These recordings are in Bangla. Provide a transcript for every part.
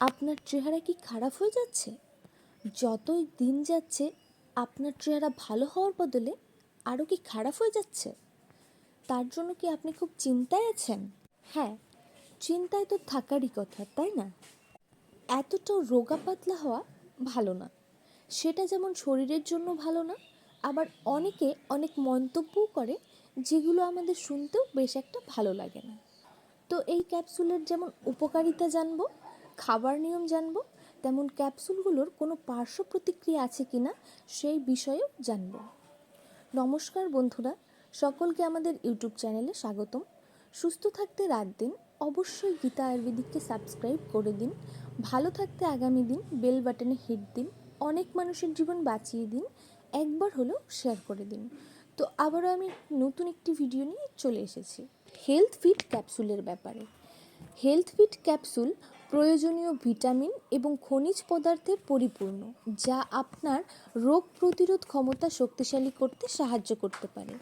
আপনার চেহারা কি খারাপ হয়ে যাচ্ছে? যতই দিন যাচ্ছে, আপনার চেহারা ভালো হওয়ার বদলে আরও কি খারাপ হয়ে যাচ্ছে? তার জন্য কি আপনি খুব চিন্তায় আছেন? হ্যাঁ চিন্তায় তো থাকারই কথা, তাই না? এতটাও রোগা পাতলা হওয়া ভালো না। সেটা যেমন শরীরের জন্য ভালো না, আবার অনেকে অনেক মন্তব্যও করে যেগুলো আমাদের শুনতেও বেশ একটা ভালো লাগে না। তো এই ক্যাপসুলের যেমন উপকারিতা জানব খাবার নিয়ম জানব, তেমন ক্যাপসুলগুলোর কোনো পার্শ্ব প্রতিক্রিয়া আছে কি না সেই বিষয়েও জানব। নমস্কার বন্ধুরা, সকলকে আমাদের ইউটিউব চ্যানেলে স্বাগতম। সুস্থ থাকতে রাত দিন, অবশ্যই গীতা আয়ুর্বেদিককে সাবস্ক্রাইব করে দিন। ভালো থাকতে আগামী দিন, বেল বাটনে হিট দিন। অনেক মানুষের জীবন বাঁচিয়ে দিন। একবার হলেও শেয়ার করে দিন। তো আবারও আমি নতুন একটি ভিডিও নিয়ে চলে এসেছি। হেলথ ফিট ক্যাপসুলের ব্যাপারে। হেলথ ফিট ক্যাপসুল প্রয়োজনীয় ভিটামিন এবং খনিজ পদার্থে পরিপূর্ণ, যা আপনার রোগ প্রতিরোধ ক্ষমতা শক্তিশালী করতে সাহায্য করতে পারে।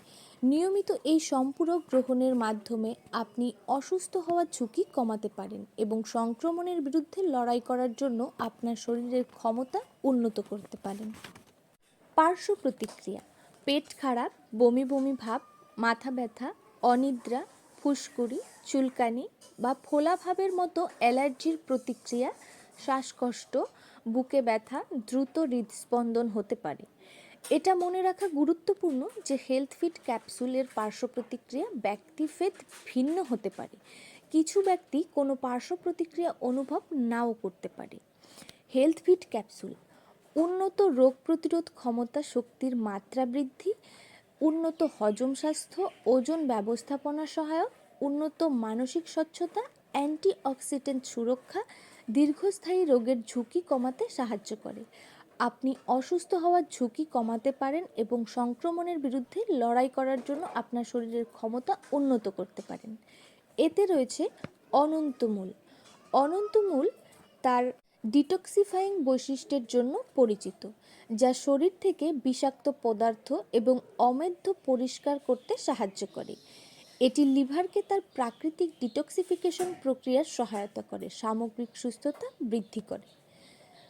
নিয়মিত এই সম্পূরক গ্রহণের মাধ্যমে আপনি অসুস্থ হওয়ার ঝুঁকি কমাতে পারেন এবং সংক্রমণের বিরুদ্ধে লড়াই করার জন্য আপনার শরীরের ক্ষমতা উন্নত করতে পারেন। পার্শ্ব প্রতিক্রিয়া, পেট খারাপ, বমি বমি ভাব, মাথা ব্যথা, অনিদ্রা ফুসকুড়ি, চুলকানি বা ফোলাভাবের মতো অ্যালার্জির প্রতিক্রিয়া শ্বাসকষ্ট, বুকে ব্যথা, দ্রুত হৃদস্পন্দন হতে পারে। এটা মনে রাখা গুরুত্বপূর্ণ যে হেলথ ফিট ক্যাপসুলের পার্শ্ব প্রতিক্রিয়া ব্যক্তিভেদ ভিন্ন হতে পারে। কিছু ব্যক্তি কোনো পার্শ্ব প্রতিক্রিয়া অনুভব নাও করতে পারে। হেলথ ফিট ক্যাপসুল উন্নত রোগ প্রতিরোধ ক্ষমতা শক্তির মাত্রা বৃদ্ধি উন্নত হজম স্বাস্থ্য, ওজন ব্যবস্থাপনা সহায়ক, উন্নত মানসিক স্বচ্ছতা, অ্যান্টিঅক্সিডেন্ট সুরক্ষা, দীর্ঘস্থায়ী রোগের ঝুঁকি কমাতে সাহায্য করে। আপনি অসুস্থ হওয়ার ঝুঁকি কমাতে পারেন এবং সংক্রমণের বিরুদ্ধে লড়াই করার জন্য আপনার শরীরের ক্ষমতা উন্নত করতে পারেন। এতে রয়েছে অনন্তমূল অনন্তমূল তার ডিটক্সিফাইং বৈশিষ্ট্যের জন্য পরিচিত, যা শরীর থেকে বিষাক্ত পদার্থ এবং অমেধ্য পরিষ্কার করতে সাহায্য করে। এটি লিভারকে তার প্রাকৃতিক ডিটক্সিফিকেশন প্রক্রিয়ার সহায়তা করে, সামগ্রিক সুস্থতা বৃদ্ধি করে।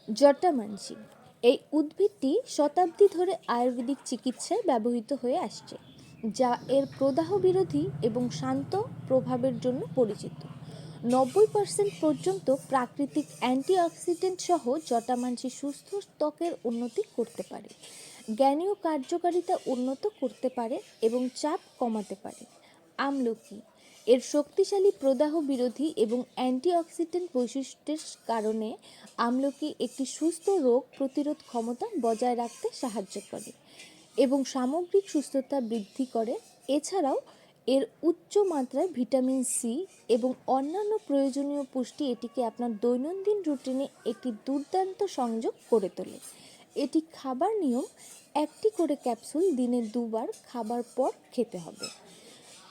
জটামানসি, এই উদ্ভিদটি শতাব্দী ধরে আয়ুর্বেদিক চিকিৎসায় ব্যবহৃত হয়ে আসছে, যা এর প্রদাহ বিরোধী এবং শান্ত প্রভাবের জন্য পরিচিত। নব্বই পার্সেন্ট পর্যন্ত প্রাকৃতিক অ্যান্টিঅক্সিডেন্ট সহ জটামাংসী সুস্থ ত্বকের উন্নতি করতে পারে। জ্ঞানীয় কার্যকারিতা উন্নত করতে পারে এবং চাপ কমাতে পারে। আমলকি এর শক্তিশালী প্রদাহ বিরোধী এবং অ্যান্টিঅক্সিডেন্ট বৈশিষ্ট্যের কারণে আমলকি একটি সুস্থ রোগ প্রতিরোধ ক্ষমতা বজায় রাখতে সাহায্য করে এবং সামগ্রিক সুস্থতা বৃদ্ধি করে। এছাড়াও এর উচ্চ মাত্রায় ভিটামিন সি এবং অন্যান্য প্রয়োজনীয় পুষ্টি এটিকে আপনার দৈনন্দিন রুটিনে একটি দুর্দান্ত সংযোগ করে তোলে। এটি খাবার নিয়ম, একটি করে ক্যাপসুল দিনে দুবার খাবার পর খেতে হবে।